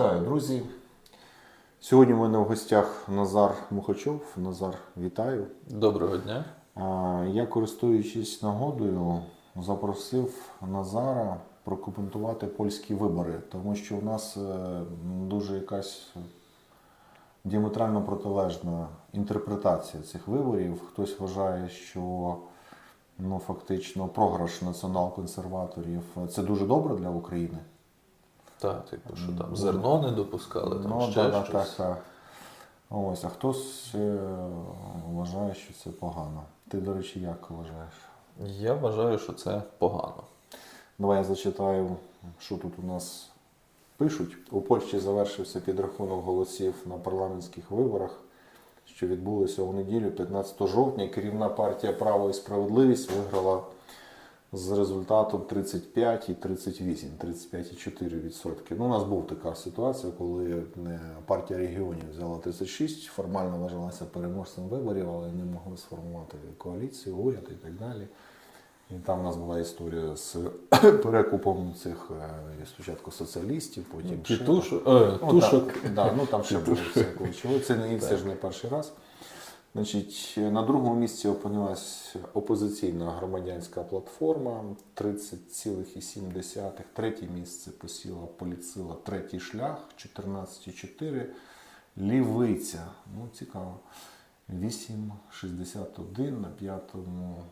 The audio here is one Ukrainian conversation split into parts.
Вітаю, друзі. Сьогодні в мене в гостях Назар Мухачов. Назар, вітаю. Доброго дня. Я, користуючись нагодою, запросив Назара прокоментувати польські вибори, тому що у нас е, дуже якась діаметрально протилежна інтерпретація цих виборів. Хтось вважає, що ну, фактично програш націонал-консерваторів це дуже добре для України. Так, типу, що там зерно не допускали, там Ну, ще да, щось. так, так. Ось, а хтось е, вважає, що це погано. Ти, до речі, як вважаєш? Я вважаю, що це погано. Давай я зачитаю, що тут у нас пишуть. У Польщі завершився підрахунок голосів на парламентських виборах, що відбулися у неділю, 15 жовтня. Керівна партія Право і справедливість виграла з результатом 35 і 38, 35,4%. Ну, у нас була така ситуація, коли е, партія регіонів взяла 36, формально вважалася переможцем виборів, але не могли сформувати коаліцію, уряд і так далі. І там у нас була історія з перекупом цих е, спочатку соціалістів, потім ще- Тітушок, е, Ну, тушок. так, да, ну там ще було всякого чого. Це не це ж не перший раз. Значить, на другому місці опинилась опозиційна громадянська платформа 30,7. Третє місце посіла поліцила третій шлях 14,4. Лівиця. Ну, цікаво. 8,61 на п'ятому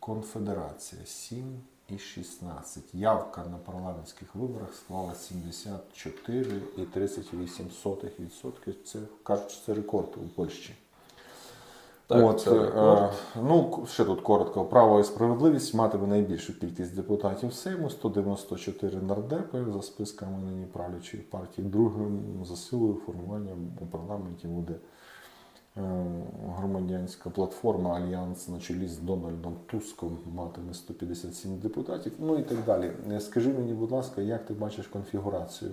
Конфедерація 7 і 16. Явка на парламентських виборах склала 74,38%. Це кажуть, це рекорд у Польщі. Так, От, це е, ну, ще тут коротко. Право і справедливість матиме найбільшу кількість депутатів Сейму 194 нардепи за списками нині правлячої партії. Другим за силою формування у парламенті буде е, громадянська платформа Альянс на чолі з Дональдом Туском матиме 157 депутатів. Ну і так далі. Е, Скажи мені, будь ласка, як ти бачиш конфігурацію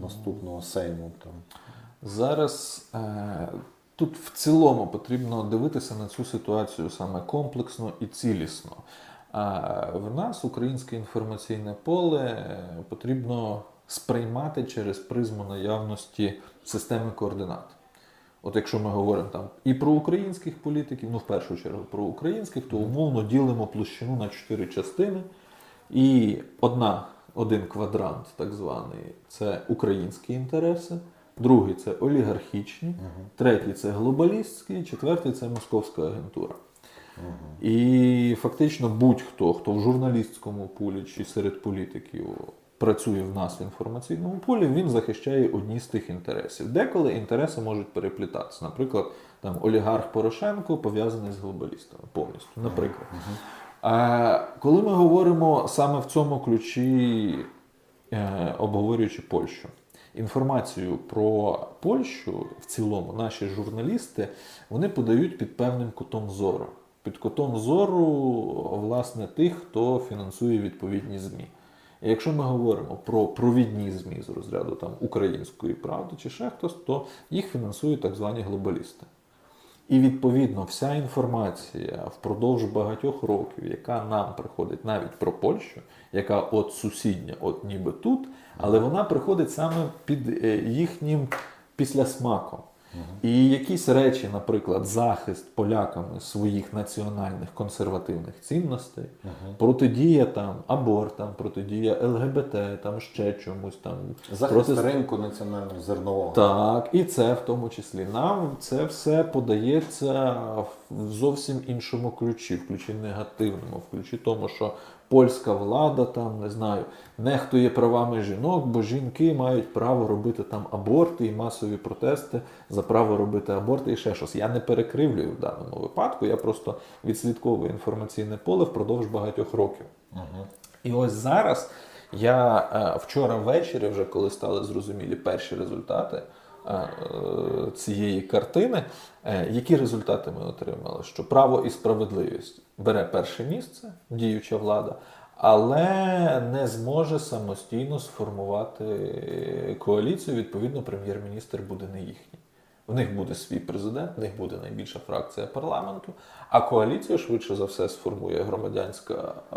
наступного Сейму? Там? Зараз е, тут в цілому потрібно дивитися на цю ситуацію саме комплексно і цілісно. А в нас українське інформаційне поле е, потрібно сприймати через призму наявності системи координат. От якщо ми говоримо там і про українських політиків, ну в першу чергу про українських, то умовно ділимо площину на чотири частини. І одна, один квадрант, так званий, це українські інтереси, другий це олігархічні, третій це глобалістські, четвертий це московська агентура. І фактично будь-хто, хто в журналістському полі чи серед політиків працює в нас в інформаційному полі, він захищає одні з тих інтересів. Деколи інтереси можуть переплітатися. Наприклад, там олігарх Порошенко пов'язаний з глобалістами повністю. Наприклад. А коли ми говоримо саме в цьому ключі, е, обговорюючи Польщу, інформацію про Польщу в цілому наші журналісти вони подають під певним кутом зору. Під кутом зору, власне, тих, хто фінансує відповідні ЗМІ. І якщо ми говоримо про провідні ЗМІ з розряду там, української правди чи ще хтось, то їх фінансують так звані глобалісти. І відповідно вся інформація впродовж багатьох років, яка нам приходить навіть про Польщу, яка от сусідня, от ніби тут, але вона приходить саме під е, їхнім післясмаком. І якісь речі, наприклад, захист поляками своїх національних консервативних цінностей, протидія там абортам, протидія ЛГБТ, там ще чомусь там Захист ринку національного зернового. так, і це в тому числі. Нам це все подається в зовсім іншому ключі, в ключі негативному, в ключі тому, що польська влада там не знаю, нехтує правами жінок, бо жінки мають право робити там аборти і масові протести за право робити аборти і ще щось. Я не перекривлюю в даному випадку, я просто відслідковую інформаційне поле впродовж багатьох років. І ось зараз я е, вчора ввечері, вже коли стали зрозумілі перші результати цієї картини, е, які результати ми отримали? Що право і справедливість бере перше місце, діюча влада, але не зможе самостійно сформувати коаліцію. Відповідно, прем'єр-міністр буде не їхній. В них буде свій президент, в них буде найбільша фракція парламенту, а коаліцію швидше за все сформує громадянська, е,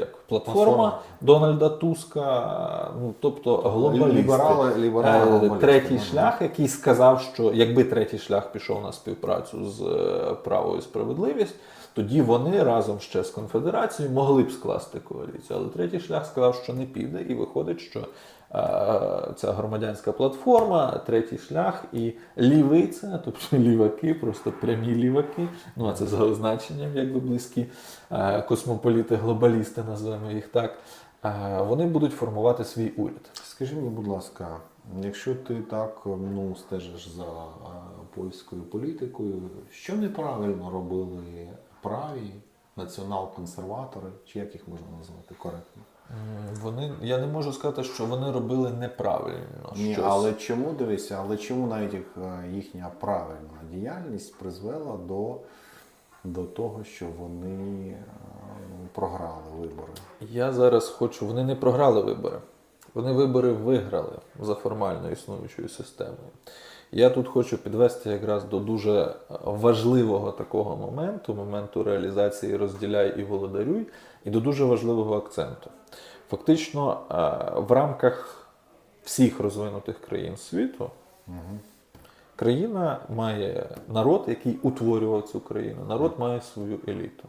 як платформа. Дональда Туска, ну тобто глобалісти. Ліберали, ліберали, Е, третій ага. шлях, який сказав, що якби третій шлях пішов на співпрацю з е, право і справедливість, тоді вони разом ще з конфедерацією могли б скласти коаліцію. Але третій шлях сказав, що не піде, і виходить, що ця громадянська платформа, третій шлях і лівиця, тобто ліваки, просто прямі ліваки. Ну а це за означенням, якби близькі е, космополіти, глобалісти, називаємо їх так. е, Вони будуть формувати свій уряд. Скажи мені, будь ласка, якщо ти так ну, стежиш за польською політикою, що неправильно робили праві націонал-консерватори, чи як їх можна назвати коректно? Вони, я не можу сказати, що вони робили неправильно. Ні, щось. але чому дивися, але чому навіть їх, е, їхня правильна діяльність призвела до, до того, що вони е, ну, програли вибори? Я зараз хочу. Вони не програли вибори. Вони вибори виграли за формально існуючою системою. Я тут хочу підвести якраз до дуже важливого такого моменту, моменту реалізації розділяй і володарюй, і до дуже важливого акценту. Фактично, е, в рамках всіх розвинутих країн світу країна має народ, який утворював цю країну. Народ має свою еліту.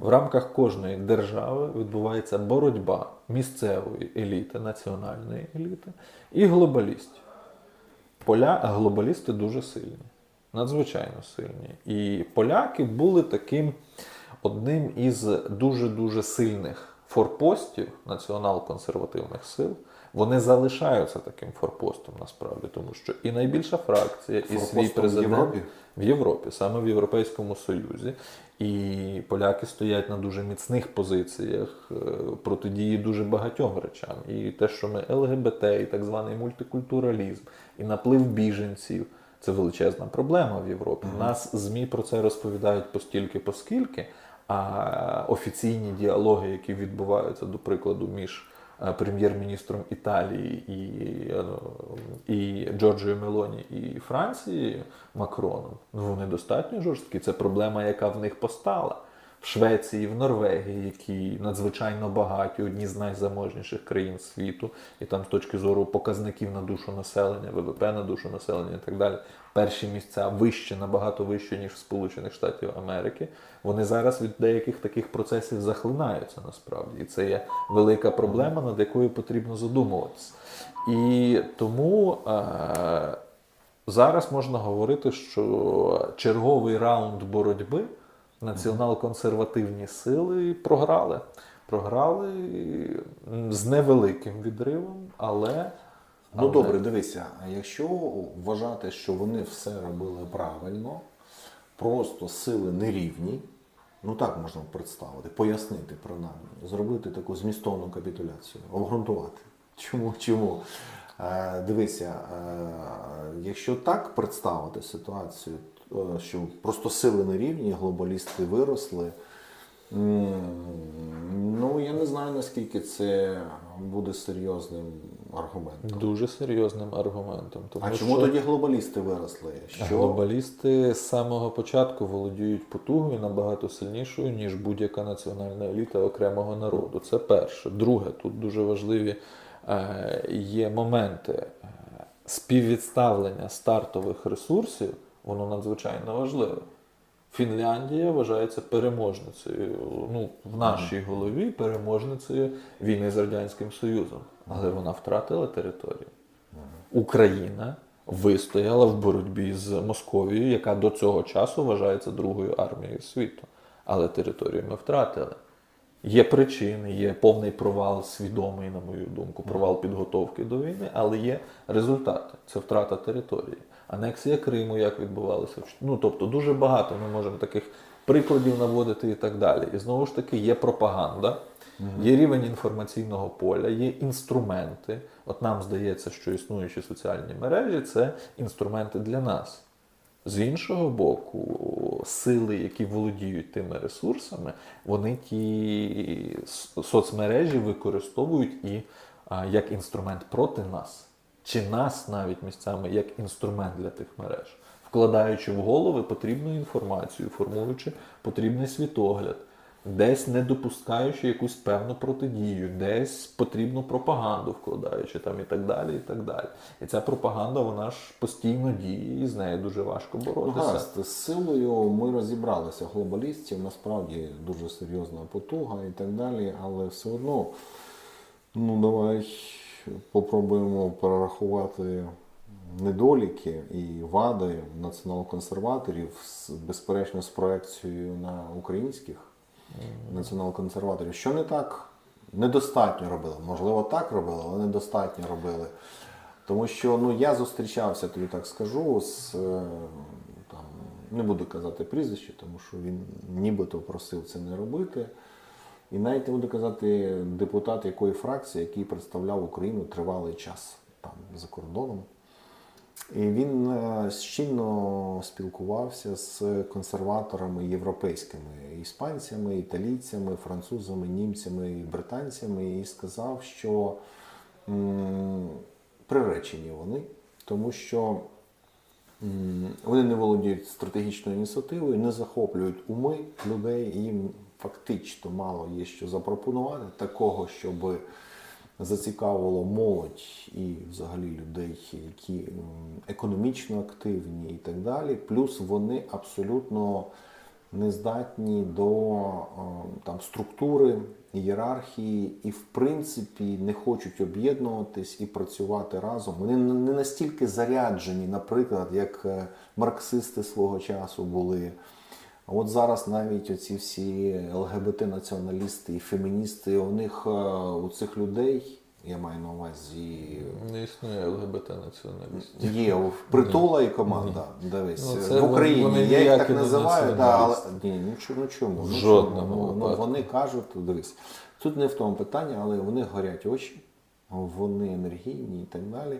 В рамках кожної держави відбувається боротьба місцевої еліти, національної еліти і глобалістів. Поля глобалісти дуже сильні, надзвичайно сильні. І поляки були таким одним із дуже-дуже сильних форпостів націонал-консервативних сил. Вони залишаються таким форпостом насправді, тому що і найбільша фракція, і свій Форпостом в президент Європі? в Європі, саме в Європейському Союзі. І поляки стоять на дуже міцних позиціях е, протидії дуже багатьом речам. І те, що ми ЛГБТ, і так званий мультикультуралізм, і наплив біженців це величезна проблема в Європі. Нас ЗМІ про це розповідають постільки, поскільки, а офіційні діалоги, які відбуваються, до прикладу, між прем'єр-міністром Італії і, е, і Джорджою Мелоні і Франції Макроном, ну вони достатньо жорсткі. Це проблема, яка в них постала. В Швеції, в Норвегії, які надзвичайно багаті, одні з найзаможніших країн світу, і там з точки зору показників на душу населення, ВВП на душу населення і так далі, перші місця вище, набагато вище, ніж в Сполучених Штатів Америки. Вони зараз від деяких таких процесів захлинаються насправді. І це є велика проблема, над якою потрібно задумуватися. І тому е- зараз можна говорити, що черговий раунд боротьби націонал-консервативні сили програли. Програли з невеликим відривом, але. Ну але- добре, дивися, якщо вважати, що вони все робили правильно, просто сили нерівні, ну так можна представити, пояснити принаймні, зробити таку змістовну капітуляцію, обґрунтувати. Чому? Чому? Е, дивися, е, якщо так представити ситуацію, е, що просто сили нерівні, глобалісти виросли. Ну, я не знаю, наскільки це буде серйозним аргументом. Дуже серйозним аргументом. Тому А чому що тоді глобалісти виросли? Що глобалісти з самого початку володіють потугою набагато сильнішою, ніж будь-яка національна еліта окремого народу. Це перше. Друге, тут дуже важливі є моменти Е, співвідставлення стартових ресурсів, воно надзвичайно важливе. Фінляндія вважається переможницею, ну, в нашій голові переможницею війни з Радянським Союзом. Але вона втратила територію. Україна вистояла в боротьбі з Московією, яка до цього часу вважається другою армією світу. Але територію ми втратили. Є причини, є повний провал свідомий, на мою думку, провал підготовки до війни, але є результати. Це втрата території. Анексія Криму, як відбувалося. Ну тобто дуже багато ми можемо таких прикладів наводити і так далі. І знову ж таки є пропаганда, є рівень інформаційного поля, є інструменти. От нам здається, що існуючі соціальні мережі це інструменти для нас. З іншого боку, сили, які володіють тими ресурсами, вони ті соцмережі використовують і як інструмент проти нас, чи нас навіть місцями як інструмент для тих мереж, вкладаючи в голови потрібну інформацію, формуючи потрібний світогляд, десь не допускаючи якусь певну протидію, десь потрібну пропаганду вкладаючи там і так далі. І так далі. І ця пропаганда, вона ж постійно діє, і з нею дуже важко Ну, боротися. гаразд, з силою ми розібралися глобалістів, насправді дуже серйозна потуга і так далі, але все одно, ну давай попробуємо перерахувати недоліки і вади націонал-консерваторів безперечно з проекцією на українських націонал-консерваторів. Що не так недостатньо робили? Можливо, так робили, але недостатньо робили. Тому що ну, я зустрічався, тобі так скажу, з е, там, не буду казати прізвище, тому що він нібито просив це не робити. І навіть не буду казати депутат якої фракції, який представляв Україну тривалий час там за кордоном. І він е, щільно спілкувався з консерваторами європейськими, іспанцями, італійцями, французами, німцями і британцями, і сказав, що м, приречені вони, тому що м, вони не володіють стратегічною ініціативою, не захоплюють уми людей, їм фактично мало є що запропонувати такого, щоб зацікавило молодь і взагалі людей, які економічно активні і так далі. Плюс вони абсолютно не здатні до там, структури, ієрархії і, в принципі, не хочуть об'єднуватись і працювати разом. Вони не настільки заряджені, наприклад, як е, марксисти свого часу були. А От зараз навіть оці всі ЛГБТ-націоналісти і феміністи, у них е, у цих людей, я маю на увазі, Не існує ЛГБТ націоналістів. є притула і команда. Дивись, Ну, це в Україні вони я їх так називаю, да, але ні, чому, ну чому? В жодному? Ну, ну, вони кажуть, дивись, тут не в тому питанні, але них горять очі, вони енергійні і так далі.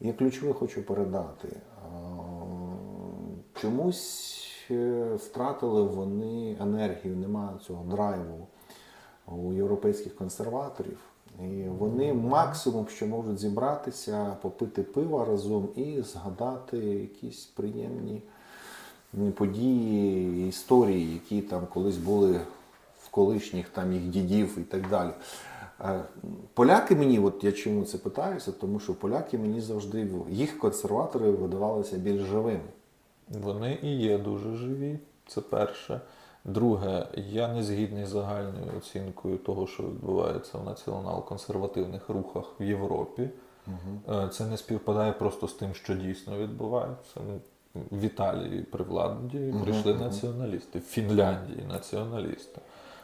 Я ключове хочу передати. Чомусь е, втратили вони енергію, немає цього драйву у європейських консерваторів. І вони максимум, що можуть зібратися, попити пива разом і згадати якісь приємні події, історії, які там колись були в колишніх там їх дідів і так далі. Е, Поляки мені, от я чому це питаюся, тому що поляки мені завжди їх консерватори видавалися більш живими. Вони і є дуже живі. Це перше. Друге, я не згідний з загальною оцінкою того, що відбувається в націонал-консервативних рухах в Європі. Угу. Це не співпадає просто з тим, що дійсно відбувається. В Італії при владі прийшли націоналісти, в Фінляндії націоналісти.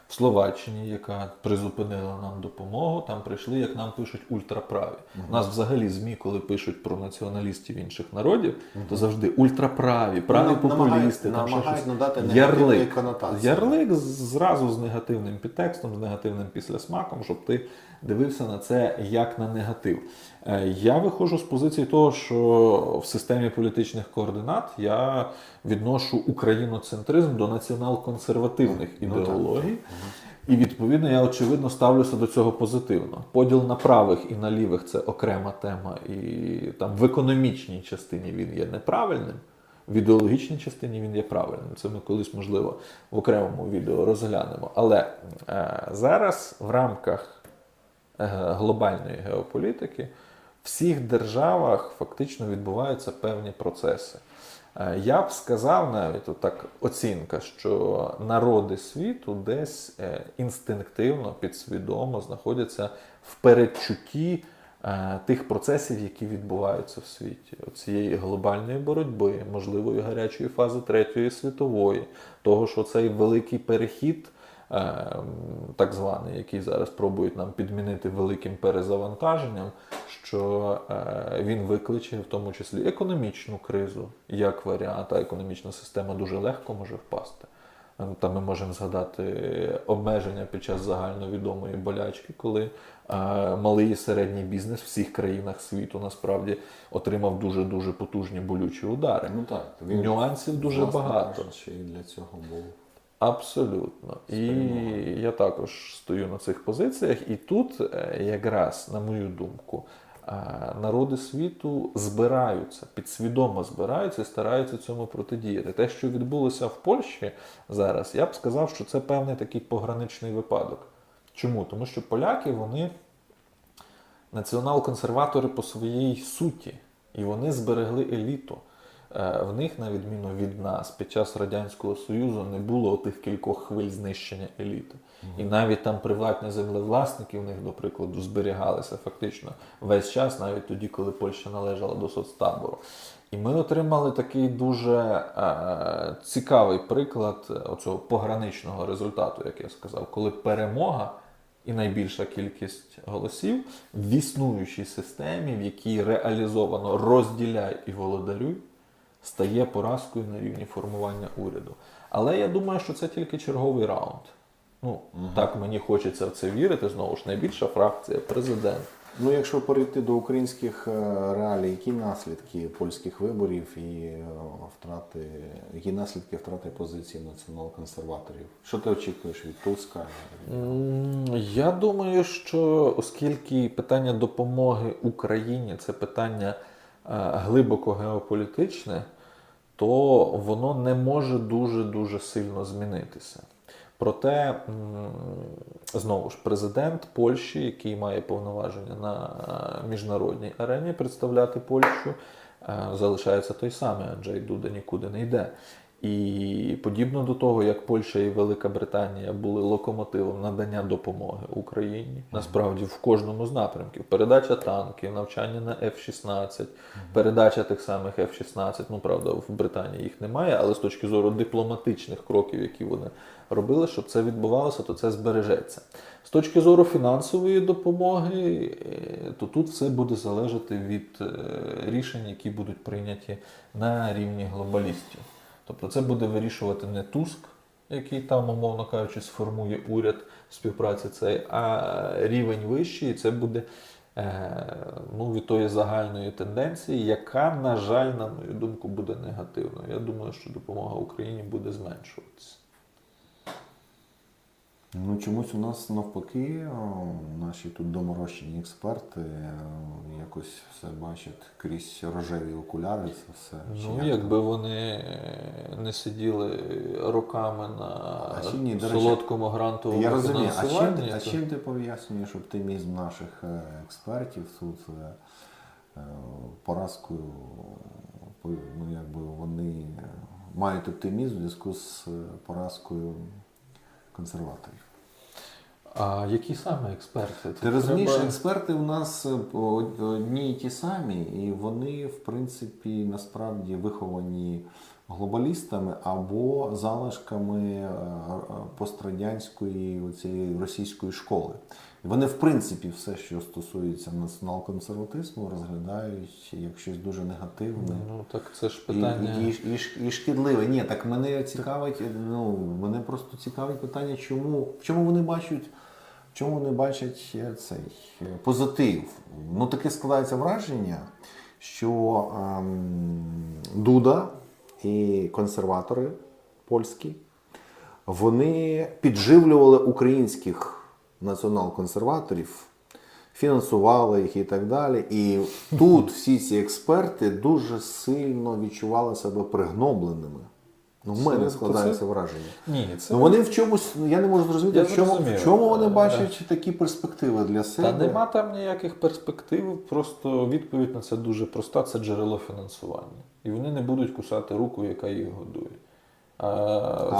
В Словаччині, яка призупинила нам допомогу, там прийшли, як нам пишуть, ультраправі. У нас взагалі ЗМІ, коли пишуть про націоналістів інших народів, то завжди ультраправі, праві Нам- популісти. намагають- там ще намагають щось. надати конотації. Ярлик зразу з негативним підтекстом, з негативним післясмаком, щоб ти дивився на це як на негатив. Е, Я виходжу з позиції того, що в системі політичних координат я відношу україноцентризм до націонал-консервативних Ну, ідеологій. І відповідно я очевидно ставлюся до цього позитивно. Поділ на правих і на лівих це окрема тема, і там в економічній частині він є неправильним. В ідеологічній частині він є правильним. Це ми колись, можливо, в окремому відео розглянемо. Але е, зараз в рамках е, глобальної геополітики всіх державах фактично відбуваються певні процеси. Е, Я б сказав навіть отак оцінка, що народи світу десь е, інстинктивно, підсвідомо знаходяться в передчутті е, тих процесів, які відбуваються в світі, цієї глобальної боротьби, можливої гарячої фази Третьої світової, того, що цей великий перехід. Е, м, Так званий, який зараз пробують нам підмінити великим перезавантаженням, що е, він викличе в тому числі економічну кризу як варіант, а економічна система дуже легко може впасти. Е, Та ми можемо згадати обмеження під час загальновідомої болячки, коли е, малий і середній бізнес в всіх країнах світу насправді отримав дуже дуже потужні болючі удари. Ну так, Нюансів дуже багато. кажучи, і для цього був. Абсолютно. І я також стою на цих позиціях. І тут, е, якраз, на мою думку, е, народи світу збираються, підсвідомо збираються і стараються цьому протидіяти. Те, що відбулося в Польщі зараз, я б сказав, що це певний такий пограничний випадок. Чому? Тому що поляки вони націонал-консерватори по своїй суті, і вони зберегли еліту. Е, В них, на відміну від нас, під час Радянського Союзу не було тих кількох хвиль знищення еліти. І навіть там приватні землевласники в них, до прикладу, зберігалися фактично весь час, навіть тоді, коли Польща належала до соцтабору. І ми отримали такий дуже е, цікавий приклад оцього пограничного результату, як я сказав, коли перемога і найбільша кількість голосів в існуючій системі, в якій реалізовано розділяй і володарюй, стає поразкою на рівні формування уряду. Але я думаю, що це тільки черговий раунд. Ну, так мені хочеться в це вірити. Знову ж найбільша фракція, президент. Ну, якщо перейти до українських е, реалій, які наслідки польських виборів і е, втрати, які наслідки втрати позиції націонал-консерваторів? Що ти очікуєш від Туска? Я думаю, що оскільки питання допомоги Україні це питання е, глибоко геополітичне, то воно не може дуже дуже сильно змінитися. Проте, знову ж, президент Польщі, який має повноваження на е, міжнародній арені представляти Польщу, е, залишається той самий. Анджей Дуда нікуди не йде. І подібно до того, як Польща і Велика Британія були локомотивом надання допомоги Україні, насправді в кожному з напрямків передача танків, навчання на F-16, передача тих самих F-16, ну правда, в Британії їх немає, але з точки зору дипломатичних кроків, які вони робили, щоб це відбувалося, то це збережеться. З точки зору фінансової допомоги, е, то тут все буде залежати від е, рішень, які будуть прийняті на рівні глобалістів. Тобто це буде вирішувати не Туск, який там, умовно кажучи, сформує уряд співпраці цей, а рівень вищий, і це буде е, ну, від тої загальної тенденції, яка, на жаль, на мою думку, буде негативною. Я думаю, що допомога Україні буде зменшуватися. Ну, чомусь у нас навпаки, наші тут доморощені експерти е, якось все бачать крізь рожеві окуляри. Це все. Ну, як якби вони не сиділи роками на ні, солодкому грантовому Я розумію, а чим, ти- а чим ти пояснюєш оптимізм наших е, експертів тут е, поразкою? Ну, якби вони мають оптимізм в зв'язку з поразкою консерваторів. А які саме експерти? Ти розумієш, треба- експерти у нас е, одні і ті самі, і вони, в принципі, насправді виховані глобалістами або залишками е, пострадянської оцієї російської школи. Вони, в принципі, все, що стосується націонал-консерватизму, розглядають як щось дуже негативне. Ну так це ж питання. і, і, і, і шкідливе. Ні, так мене цікавить, ну, мене просто цікавить питання, чому, в чому вони бачать, в чому вони бачать е, цей е, позитив. Ну, таке складається враження, що ем, Дуда і консерватори польські, вони підживлювали українських націонал-консерваторів, фінансували їх і так далі. І тут всі ці експерти дуже сильно відчували себе пригнобленими. Ну, в мене то складається це- враження. Ні, це Ну, вони в чомусь, ну, я не можу зрозуміти, Я в чому, в чому вони Е, бачать такі перспективи для себе. Та нема там ніяких перспектив, просто відповідь на це дуже проста: це джерело фінансування. І вони не будуть кусати руку, яка їх годує. А,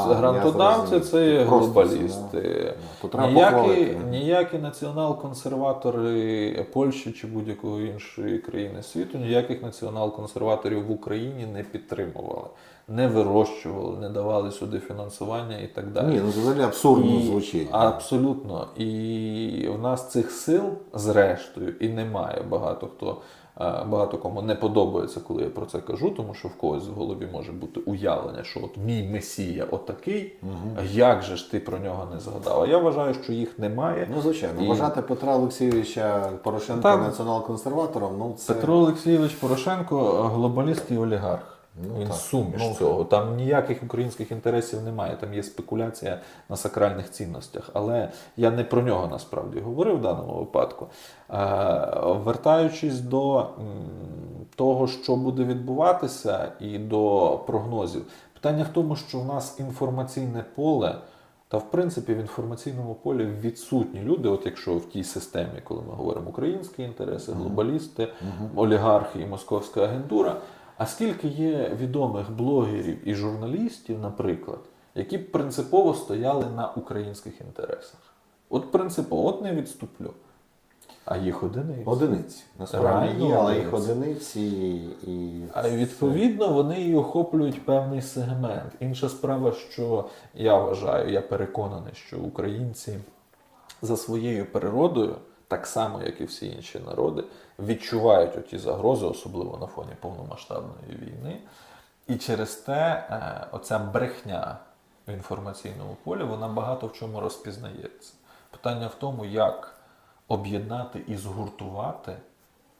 я грантодавці це це, глобалісти. То Ніякі, ніякі націонал-консерватори Польщі чи будь-якої іншої країни світу, ніяких націонал-консерваторів в Україні не підтримували, не вирощували, не давали сюди фінансування і так далі. Ні, ну це взагалі абсурдно звучить. Абсолютно. І в нас цих сил, зрештою, і немає. Багато хто е, багато кому не подобається, коли я про це кажу, тому що в когось в голові може бути уявлення, що от мій месія отакий, а як же ж ти про нього не згадав? А я вважаю, що їх немає. Ну, звичайно, І- вважати Петра Олексійовича Порошенка націонал-консерватором, ну це Петро Олексійович Порошенко глобаліст і олігарх. Ну, Він так. суміш Ну, цього. Там ніяких українських інтересів немає. Там є спекуляція на сакральних цінностях. Але я не про нього насправді говорив в даному випадку. Е, Вертаючись до того, що буде відбуватися, і до прогнозів, питання в тому, що в нас інформаційне поле. Та в принципі в інформаційному полі відсутні люди, от якщо в тій системі, коли ми говоримо українські інтереси, глобалісти, олігархи і московська агентура. А скільки є відомих блогерів і журналістів, наприклад, які принципово стояли на українських інтересах? От принципово, от не відступлю. А їх одиниці. Одиниці. Насправді є, але їх одиниці. одиниці і. А відповідно вони і охоплюють певний сегмент. Інша справа, що я вважаю, я переконаний, що українці за своєю природою, так само як і всі інші народи, відчувають оті загрози, особливо на фоні повномасштабної війни. І через те е, оця брехня в інформаційному полі вона багато в чому розпізнається. Питання в тому, як об'єднати і згуртувати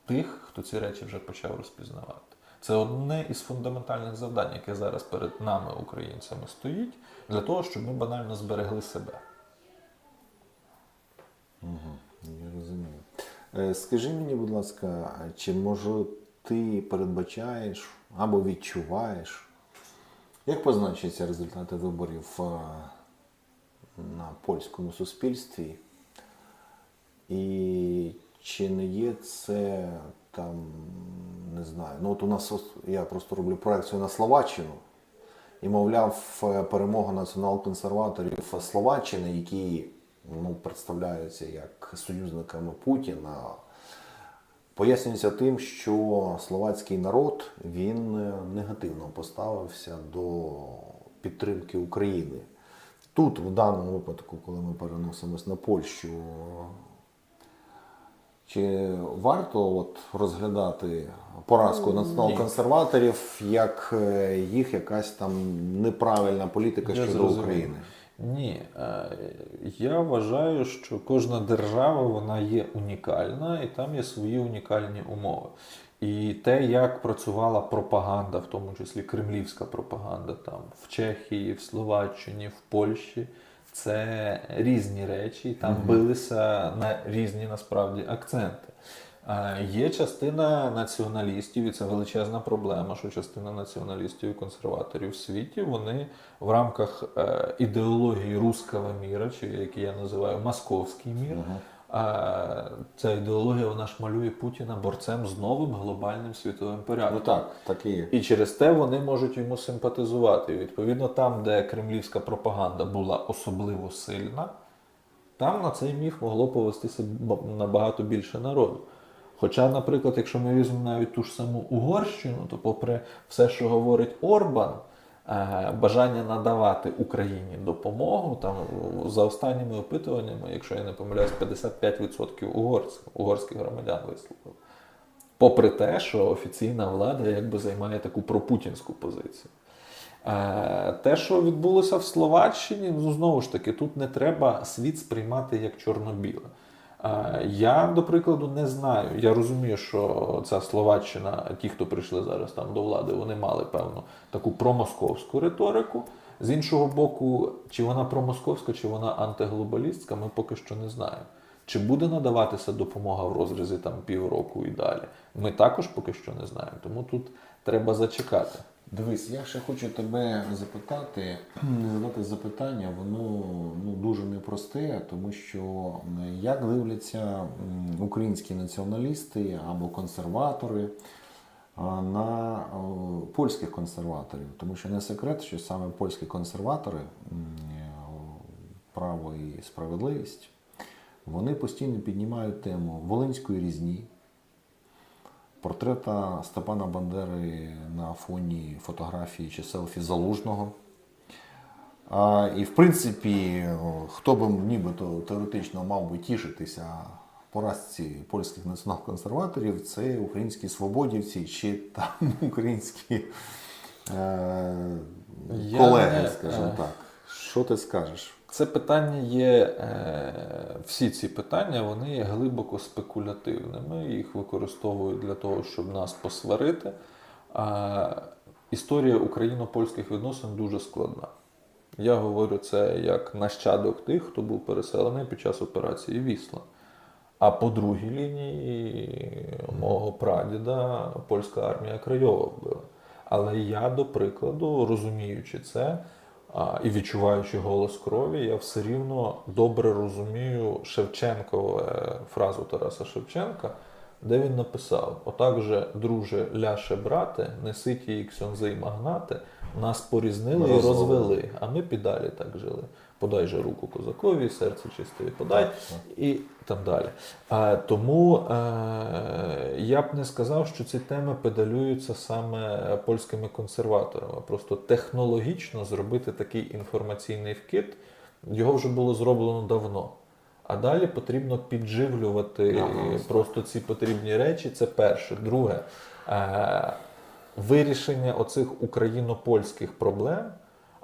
тих, хто ці речі вже почав розпізнавати. Це одне із фундаментальних завдань, яке зараз перед нами, українцями, стоїть, для того, щоб ми банально зберегли себе. Я розумію. Е, Скажи мені, будь ласка, чи може ти передбачаєш або відчуваєш, як позначаться результати виборів е, на польському суспільстві? І чи не є це там, не знаю, ну от у нас я просто роблю проекцію на Словаччину. І, мовляв, е, перемога націонал-консерваторів Словаччини, які ну, представляються як союзниками Путіна, пояснюється тим, що словацький народ він е, негативно поставився до підтримки України. Тут, в даному випадку, коли ми переносимось на Польщу, чи варто от розглядати поразку націонал-консерваторів як е, їх якась там неправильна політика щодо. України? Ні, е, я вважаю, що кожна держава вона є унікальна і там є свої унікальні умови. І те, як працювала пропаганда, в тому числі кремлівська пропаганда, там в Чехії, в Словаччині, в Польщі, це різні речі, там билися на різні насправді акценти. Є частина націоналістів, і це величезна проблема, що частина націоналістів і консерваторів в світі вони в рамках е, ідеології руского міра, чи як я називаю московський мір. е, Ця ідеологія вона ж малює Путіна борцем з новим глобальним світовим порядком. Ну так, так і є. І через те вони можуть йому симпатизувати. І відповідно, там, де кремлівська пропаганда була особливо сильна, там на цей міф могло повестися набагато більше народу. Хоча, наприклад, якщо ми візьмемо навіть ту ж саму Угорщину, то попри все, що говорить Орбан, е, бажання надавати Україні допомогу, там за останніми опитуваннями, якщо я не помиляюсь, 55% угорців, угорських громадян висловили. Попри те, що офіційна влада якби займає таку пропутінську позицію. Е, Те, що відбулося в Словаччині, ну знову ж таки, тут не треба світ сприймати як чорно-біле. Я, до прикладу, не знаю. Я розумію, що ця Словаччина, ті, хто прийшли зараз там до влади, вони мали певну таку промосковську риторику. З іншого боку, чи вона промосковська, чи вона антиглобалістська, ми поки що не знаємо. Чи буде надаватися допомога в розрізі там півроку і далі? Ми також поки що не знаємо. Тому тут треба зачекати. Дивись, я ще хочу тебе запитати, задати запитання, воно ну, дуже непросте, тому що як дивляться українські націоналісти або консерватори на польських консерваторів. Тому що не секрет, що саме польські консерватори, право і справедливість, вони постійно піднімають тему Волинської різні, портрета Степана Бандери на фоні фотографії чи селфі Залужного. А, і в принципі, хто би нібито теоретично мав би тішитися поразці польських націонал-консерваторів, це українські свободівці чи там українські е, колеги, скажімо так. Що ти скажеш? Це питання є, е, всі ці питання вони є глибоко спекулятивними. Їх використовують для того, щоб нас посварити. Історія україно-польських відносин дуже складна. Я говорю це як нащадок тих, хто був переселений під час операції Вісла. А по другій лінії мого прадіда польська армія Крайова вбила. Але я, до прикладу, розуміючи це і відчуваючи голос крові, я все рівно добре розумію Шевченкову е, фразу Тараса Шевченка, де він написав: Отак же, друже, ляше брате, неситі і ксьонзи й магнати, нас порізнили і розвели, а ми підалі так жили. Подай же руку козакові, серце чистові подай Так, так. і там далі. Тому е, я б не сказав, що ці теми педалюються саме польськими консерваторами. Просто технологічно зробити такий інформаційний вкид, його вже було зроблено давно. А далі потрібно підживлювати Ага. просто ці потрібні речі. Це перше. Друге, е, вирішення оцих україно-польських проблем,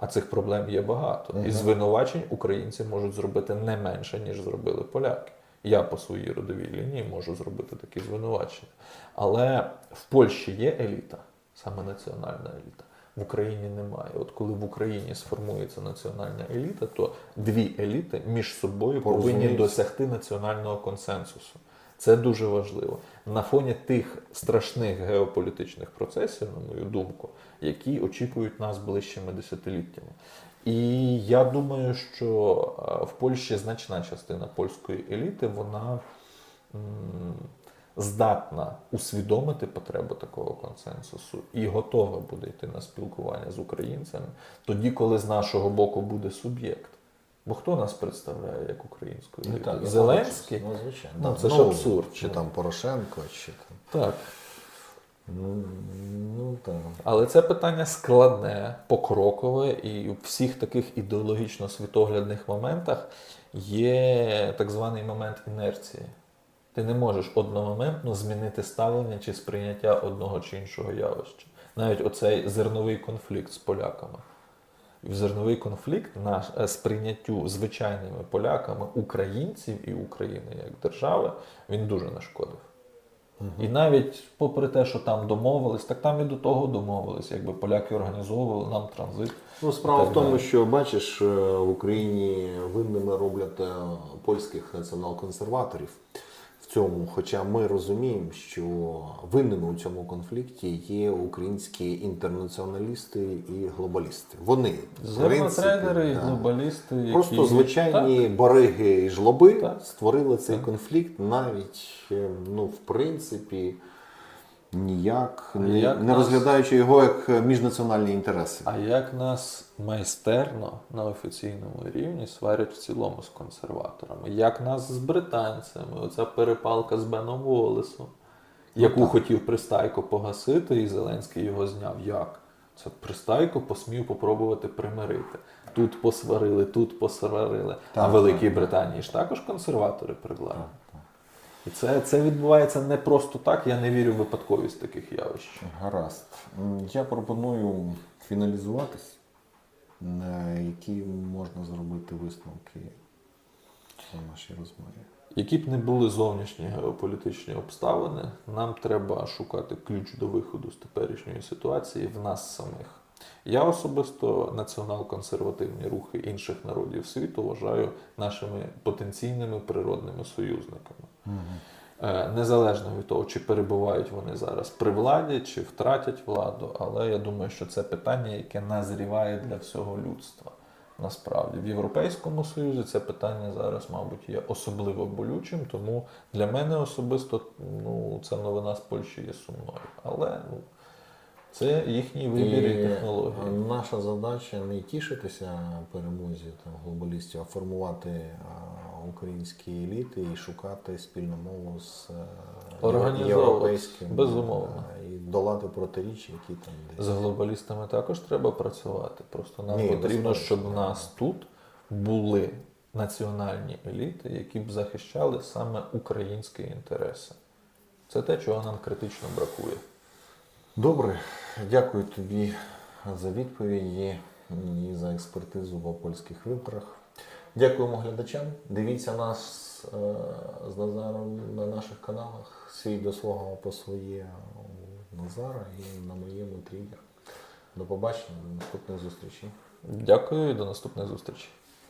а цих проблем є багато. І звинувачень українці можуть зробити не менше, ніж зробили поляки. Я по своїй родовій лінії можу зробити такі звинувачення. Але в Польщі є еліта, саме національна еліта. В Україні немає. От коли в Україні сформується національна еліта, то дві еліти між собою повинні досягти національного консенсусу. Це дуже важливо. На фоні тих страшних геополітичних процесів, на мою думку, які очікують нас ближчими десятиліттями. І я думаю, що е, в Польщі значна частина польської еліти, вона здатна усвідомити потребу такого консенсусу і готова буде йти на спілкування з українцями тоді, коли з нашого боку буде суб'єкт. Бо хто нас представляє як українську Ну, так, Зеленський? Ну, звичайно. Ну, це ж абсурд. Чи там Порошенко, чи там. Так. Ну, ну так. Але це питання складне, покрокове, і у всіх таких ідеологічно-світоглядних моментах є так званий момент інерції. Ти не можеш одномоментно змінити ставлення чи сприйняття одного чи іншого явища. Навіть оцей зерновий конфлікт з поляками. В зерновий конфлікт наш е, сприйняттю звичайними поляками українців і України як держави він дуже нашкодив. І навіть попри те, що там домовились, так там і до того домовились, якби поляки організовували нам транзит. Ну, справа в тому, далі. що бачиш, е, в Україні винними роблять е, польських націонал-консерваторів цьому. Хоча ми розуміємо, що винними у цьому конфлікті є українські інтернаціоналісти і глобалісти. Вони тренери і глобалісти, які Просто звичайні бариги і жлоби Так. створили цей Так. конфлікт навіть, е, ну, в принципі, ніяк А не, як не нас- розглядаючи його як е, міжнаціональні інтереси. А як нас майстерно на офіційному рівні сварять в цілому з консерваторами? Як нас з британцями? Оця перепалка з Беном Волесом, яку так. хотів Пристайко погасити, і Зеленський його зняв. Як? Це Пристайко посмів попробувати примирити. Тут посварили, тут посварили. а в Великій так, Британії ж також консерватори при владі. І це, це відбувається не просто так. Я не вірю в випадковість таких явищ. Гаразд. Я пропоную фіналізуватись, е, які можна зробити висновки в нашій розмові. Які б не були зовнішні геополітичні обставини, нам треба шукати ключ до виходу з теперішньої ситуації в нас самих. Я особисто націонал-консервативні рухи інших народів світу вважаю нашими потенційними природними союзниками. Е, Незалежно від того, чи перебувають вони зараз при владі, чи втратять владу, але я думаю, що це питання, яке назріває для всього людства. Насправді, в Європейському Союзі це питання зараз, мабуть, є особливо болючим, тому для мене особисто ну, ця новина з Польщі є сумною. Але ну, це їхній вибір і, технології. наша задача не тішитися перемозі там, глобалістів, а формувати українські еліти і шукати спільну мову з е, європейським безумовно. е, і долати протиріччя, які там десь. З глобалістами також треба працювати. Просто нам Ні, потрібно, щоб в нас тут були національні еліти, які б захищали саме українські інтереси. Це те, чого нам критично бракує. Добре, дякую тобі за відповіді і за експертизу по польських виборах. Дякуємо глядачам. Дивіться нас е, з Назаром на наших каналах. Свій до свого по своє у Назара і на моєму тригер. До побачення, до наступних зустрічей. Дякую і до наступних зустрічей.